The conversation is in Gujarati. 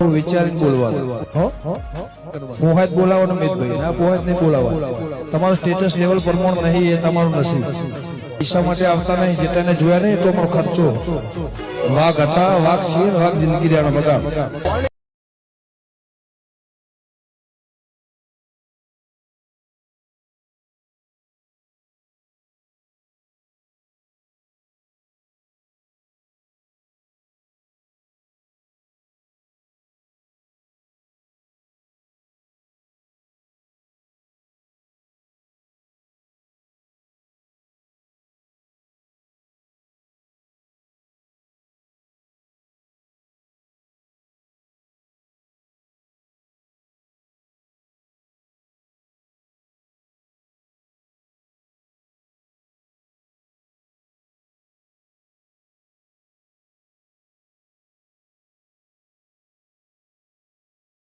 વિચારીને બોલવાનું. પોહાત બોલાવો મિતભાઈ ના પોહાત નહીં બોલાવવા તમારું સ્ટેટસ લેવલ પ્રમાણ નહીં એ તમારું નસીબ. પૈસા માટે આવતા નહીં જેટાને જોયા નહીં એટલો પણ ખર્ચો. વાઘ હતા, વાઘ છીએ, વાઘ જિંદગી રહ્યા બધા.